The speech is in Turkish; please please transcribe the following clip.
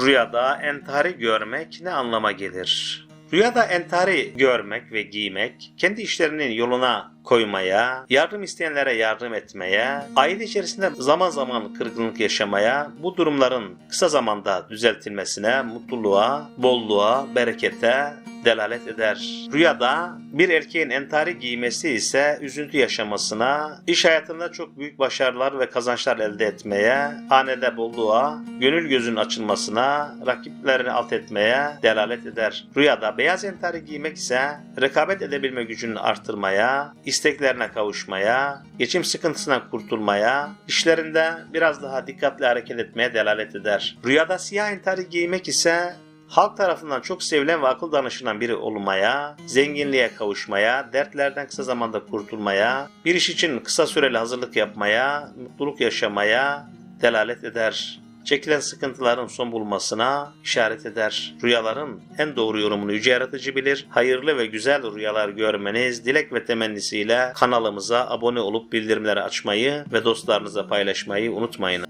Rüyada entari görmek ne anlama gelir? Rüyada entari görmek ve giymek, kendi işlerinin yoluna koymaya, yardım isteyenlere yardım etmeye, aile içerisinde zaman zaman kırgınlık yaşamaya, bu durumların kısa zamanda düzeltilmesine, mutluluğa, bolluğa, berekete delalet eder. Rüyada bir erkeğin entari giymesi ise üzüntü yaşamasına, iş hayatında çok büyük başarılar ve kazançlar elde etmeye, hanede bolluğa, gönül gözünün açılmasına, rakiplerini alt etmeye delalet eder. Rüyada beyaz entari giymek ise rekabet edebilme gücünü artırmaya, isteklerine kavuşmaya, geçim sıkıntısından kurtulmaya, işlerinde biraz daha dikkatli hareket etmeye delalet eder. Rüyada siyah entari giymek ise halk tarafından çok sevilen ve akıl danışılan biri olmaya, zenginliğe kavuşmaya, dertlerden kısa zamanda kurtulmaya, bir iş için kısa süreli hazırlık yapmaya, mutluluk yaşamaya delalet eder. Çekilen sıkıntıların son bulmasına işaret eder. Rüyaların en doğru yorumunu yüce yaratıcı bilir. Hayırlı ve güzel rüyalar görmeniz dilek ve temennisiyle kanalımıza abone olup bildirimleri açmayı ve dostlarınıza paylaşmayı unutmayın.